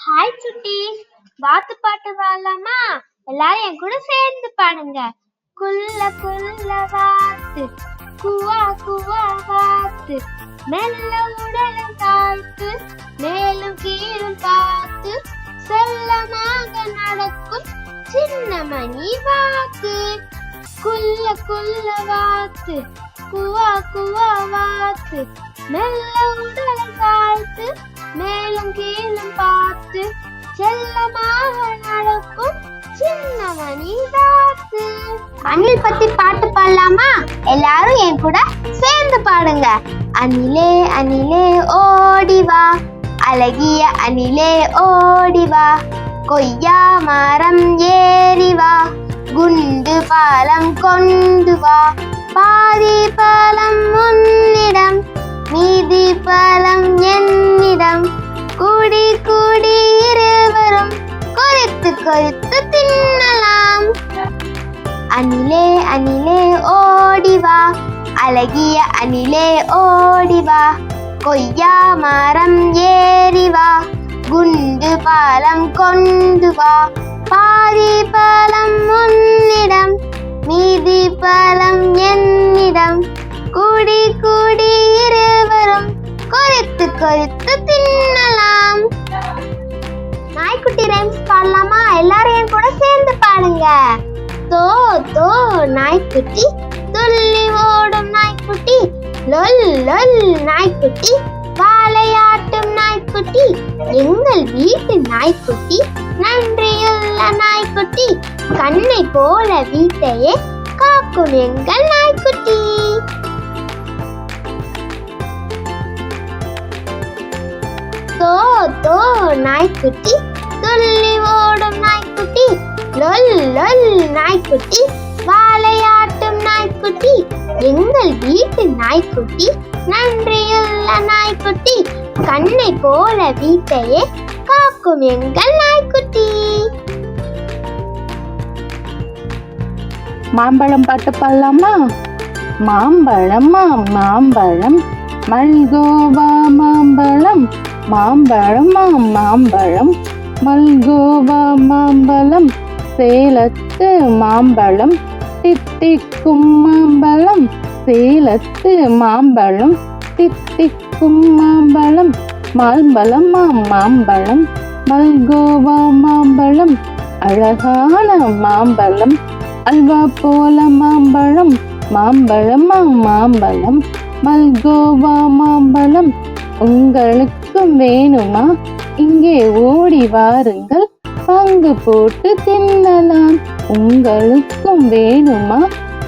Hi சுட்டி வாத்து பாட்டு பாடலாமா எல்லாரும் என் கூட சேர்ந்து பாடுங்க. குள்ள குள்ள வாத்து குவா குவா வாத்து மெல்ல உடலும் காத்து மேலும் கீழும் பார்த்து செல்லமாக நடக்கும் சின்ன மணி வாத்து. குள்ள குள்ள வாத்து குவா குவா வாத்து மெல்ல உடலும் காத்து மேலும் கீழும் பார்த்து செல்லமாக நடக்கும் அணில் பத்தி பாட்டு பாடலாமா? எல்லாரும் என் கூட சேர்ந்து பாடுங்க. அணிலே அணிலே ஓடி வா. அழகிய அணிலே ஓடி வா. கொய்யா மரம் ஏறி வா. குண்டு பாலம் கொண்டு வா. பாதி பாலம் உன்னிடம் மீதி பாலம் என் அழகிய அணிலே ஓடிவா கொய்யா மரம் ஏறி வா. குண்டு பாலம் கொண்டு வா. பாதி பழம் உன்னிடம் மீதி பழம் என்னிடம். கூடி கூடி இருவரும் கொறித்து கொறித்து தின்னலாம். நாய்க்குட்டி ரைம்ஸ் பாடலாமா? எல்லாரும் என் கூட சேர்ந்து பாடுங்க. தோ தோ நாய்க்குட்டி. நாய்க்குட்டி. லொல் லொல் நாய்க்குட்டி. வாழையாட்டும் நாய்க்குட்டி. எங்கள் வீட்டு நாய்க்குட்டி. நன்றியுள்ள நாய்க்குட்டி. கண்ணை போல வீட்டையே காக்கும் எங்கள் நாய்க்குட்டி. தோ தோ நாய்க்குட்டி. துள்ளி ஓடும் நாய்க்குட்டி. லொல் லொல் நாய்க்குட்டி. வாழையா நாய்க்குட்டி. எங்கள் வீட்டு நாய்க்குட்டி. நன்றியுள்ள நாய்க்குட்டி. கண்ணை போல வீட்டையே காக்கும் எங்கள் நாய்க்குட்டி. மாம்பழம் பாட்டு பாடலாமா? மாம்பழமா மாம்பழம். மல்கோவா மாம்பழம். மாம்பழமா மாம்பழம். மல்கோவா மாம்பழம். சேலத்து மாம்பழம். தித்திக்கும் மாம்பழம் சேலத்து மாம்பழம் தித்திக்கும் மாம்பழம் மாம்பழம் மாம்பழம் மல்கோவா மாம்பழம் அழகான மாம்பழம் அல்வா போல மாம்பழம் மாம்பழமா மாம்பழம் மல்கோவா மாம்பழம். உங்களுக்கும் வேணுமா? இங்கே ஓடி வாருங்கள். பங்கு போட்டு தின்னலாம். உங்களுக்கும் வேணுமா?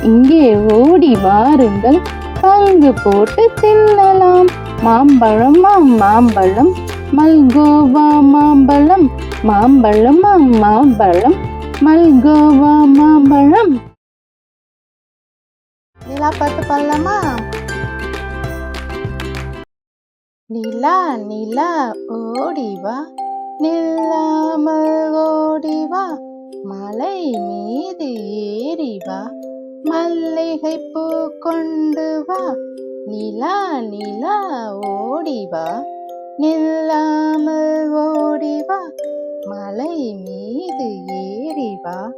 இங்கே ஓடி வாருங்கள். பங்கு போட்டு தின்னலாம். மாம்பழமா மாம்பழம். மல்கோவா மாம்பழம். மாம்பழமா மாம்பழம். மல்கோவா மாம்பழம். நிலா பாட்டு பாடலாமா? நிலா நிலா ஓடிவா நில்லாமல் ஓடி வா. மலை மீது ஏறி வா. மல்லிகை பூ கொண்டு வா. நிலா நிலா ஓடி வா. நில்லாமல் ஓடி வா. மலை மீது ஏறி வா.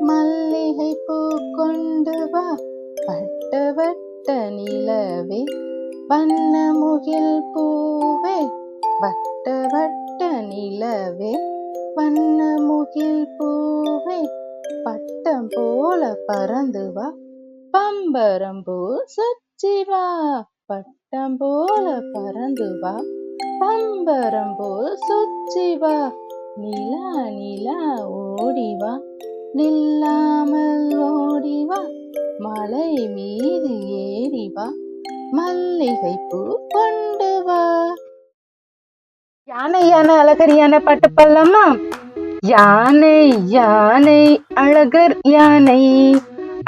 மல்லிகை பூ கொண்டு வா. பட்ட வட்ட நிலவே வண்ணமுகி நிலவே வண்ண முகில் பூவே பட்டம் போல பறந்து வா. பம்பரம்பூ சுற்றி வா. பட்டம் போல பறந்து வா. பம்பரம்பூ சுற்றி வா. நிலா நிலா ஓடிவா நில்லாமல் ஓடிவா மலை மீது ஏறிவா மல்லிகை பூ கொண்டு யானை யானை அழகர் யானை பாட்டு பாடலாமா யானை யானை அழகர் யானை.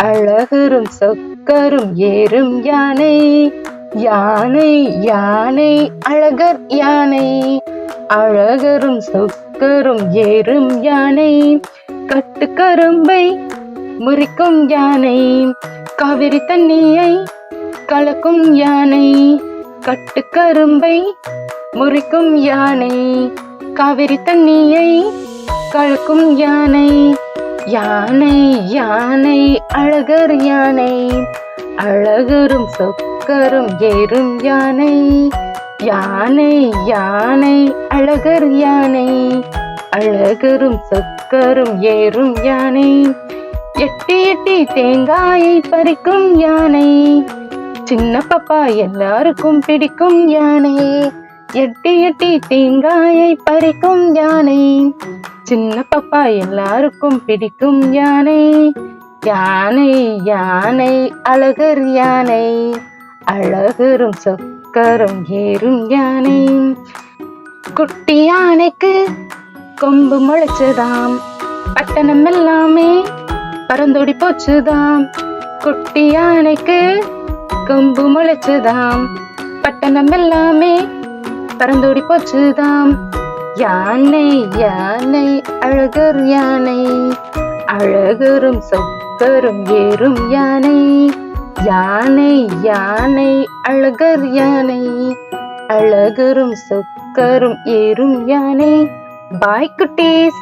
அழகரும் சொக்கரும் ஏறும் யானை. யானை யானை அழகர் யானை. அழகரும் சொக்கரும் ஏறும் யானை. கட்டுக்கரும்பை முறிக்கும் யானை. காவிரி தண்ணியை கலக்கும் யானை. கட்டுக்கரும்பை முறிக்கும் யானை காவிரி தண்ணியை கழுக்கும் யானை. யானை யானை அழகர் யானை அழகரும் சொக்கரும் ஏறும் யானை. யானை யானை அழகர் யானை அழகரும் சொக்கரும் ஏறும் யானை. எட்டி எட்டி தேங்காயை பறிக்கும் யானை சின்ன பாப்பா எல்லாருக்கும் பிடிக்கும் யானை. எட்டி எட்டி தேங்காயை பறிக்கும் யானை. சின்ன பாப்பா எல்லாருக்கும் பிடிக்கும் யானை. யானை யானை அழகர் யானை. அழகரும் சொக்கரும் ஏறும் யானை. குட்டி யானைக்கு கொம்பு முளைச்சதாம். பட்டணம் எல்லாமே பறந்தோடி போச்சுதாம். குட்டி யானைக்கு கொம்பு முளைச்சதாம். பட்டணம் எல்லாமே பறந்தோடி போச்சுதாம் யானை யானை அழகர் யானை அழகரும் சொக்கரும் ஏறும் யானை. யானை யானை அழகர் யானை அழகரும் சொக்கரும் ஏறும் யானை. பாய் குட்டீஸ்.